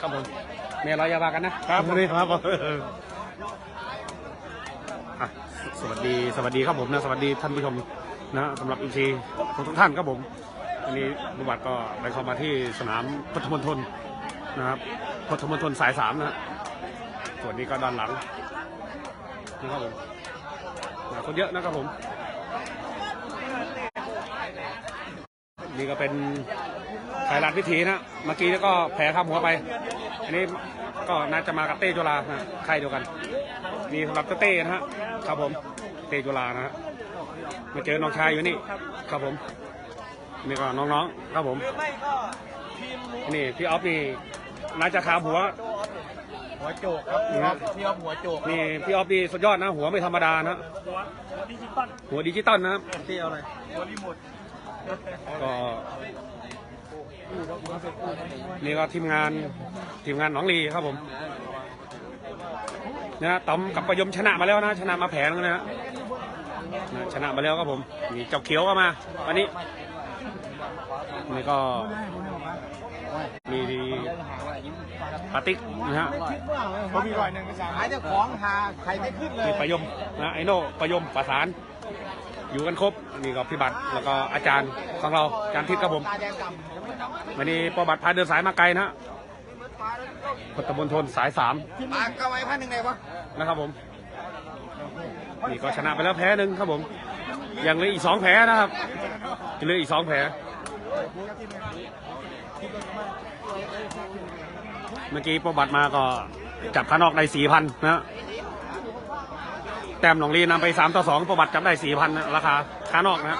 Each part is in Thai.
ครับผมเมียเราอย่าว่ากันนะครับสวัสดีครับอะสวัสดีสวัสดีครับผมนะสวัสดีท่านผู้ชมนะสำหรับอินซีทุกทุกท่านครับผมวันนี้บุบัติก็ได้เข้ามาที่สนามพุทธมณฑลนะครับพุทธมณฑลสายสามนะฮะส่วนนี้ก็ด้านหลังนะครับผมนะคนเยอะนะครับผมนี่ก็เป็น ไทยรัฐวิถีนะเมื่อกี้ก็แผลข้ามหัวไป อันนี้ก็น่าจะมากับเต้จุฬานะค่ายเดียวกันมีสำหรับเต้นะฮะครับผมเต้จุฬานะฮะมาเจอน้องชายอยู่นี่ครับผมนี่ก็น้องๆครับผมนี่พี่ออฟนี่น่าจะขาหัวหัวโจกครับนี่ฮะพี่ออฟหัวโจกนี่พี่ออฟนี่สุดยอดนะ หัวไม่ธรรมดานะหัวดิจิตอลนะครับพี่เอาอะไรหัวรีโมทก็ นี่ก็ทีมงานทีมงานหนองลีครับผมนะต๋อมกับประยมชนะมาแล้วนะ ชนะมาแผงนะฮะนะชนะมาแล้วครับผมนี่เจ้าเขียวก็มาวันนี้นี่ก็มีปาติ๊กนะฮะเขามีรอยหนึ่งสามหายเจ้าของหาใครไม่ขึ้นเลยมีประยมนะไอโน่ประยมประสาน อยู่กันครบนี่ก็พี่บัตรแล้วก็อาจารย์ของเราอาจารย์ทิศครับผมตาแดงกำ วันนี้ประบัติพาเดินสายมาไกลนะพุทธมณฑลสายสามปากกระไว้พันหนึ่งไหนวะนะครับผม นี่ก็ชนะไปแล้วแพ้หนึ่งครับผม ยังเหลืออีกสองแผลนะครับยังเหลืออีกสองแผลเมื่อกี้ประบัติมาก็จับขานอกได้สี่พันนะแต้มหนองลีนำไปสามต่อสองประบัติจับได้สี่พันราคาขานอกนะ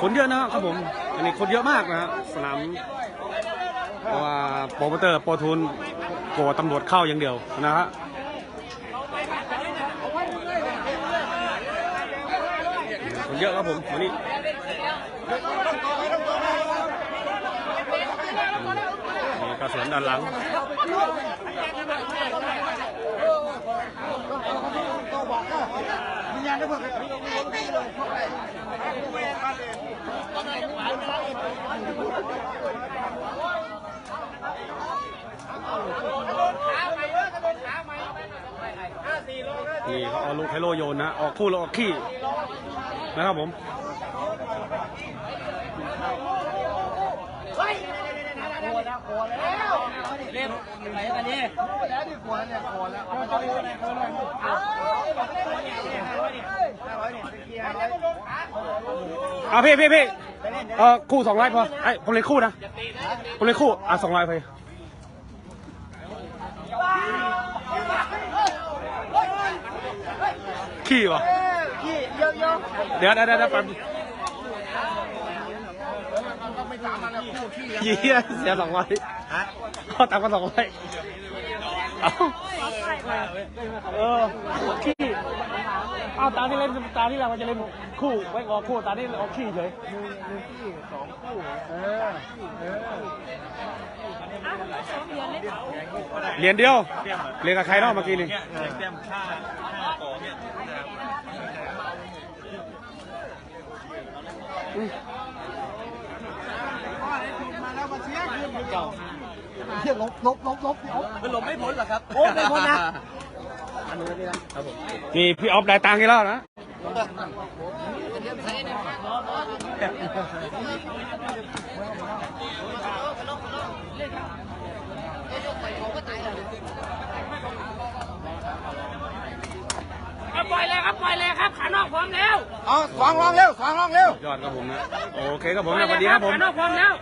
คนเยอะนะครับผม อันนี้คนเยอะมากนะสนามเพราะว่าโปรโมเตอร์โปรทุนกลัวตำรวจเข้าอย่างเดียวนะฮะคนเยอะครับผมวันนี้นี่ก ระสวนด้านหลัง นี่เขาเอาลูกไฮโลโยนนะ ออกคู่แล้วออกขี้นะครับผม เล่นไหนกันนี่แล้วที่ขวดเนี่ยขวดแล้วเอาไปเลยเอาเลยเอาพี่พี่พี่เออคู่สองร้อยพอไอ้ยผมเล่นคู่นะผมเล่นคู่อะสองร้อยไปขี้วะขี้เยอะเดี๋ยวเดี๋ยวเดี๋ยวเดี๋ยวแป๊บ ๆก็ไม่ตามมาแล้วคู่ขี้ เหี้ ยเสียสองร้อยฮะเขาตามกันสองร้อยเอาเออขี้เอาตามที่เล่นตามที่เราจะเล่นคู่ไว้ออกคู่ตามที่ออกขี้เฉยเออเออเหรียญเดียวเรียนกับใครเนาะเมื่อกี้นี่เต็มค่าค่าต่อเนี่ยมาแล้วมา เียเก่าเชียร์ลบลบลบลบมันหลบไม่พ้นหรอครับโอ้ไม่พ้นนะอันนี้นี่นะครับผมนี่พี่ออฟได้ตังค์กี่แล้วนะปล่อยเลยครับปล่อยเลยครับขานอกพร้อมแล้วเอสองรองเร็วสองรองเร็วยอดครับผมนะโอเคครับผมนะสวัสดีครับผมขานอกพร้อมแล้ว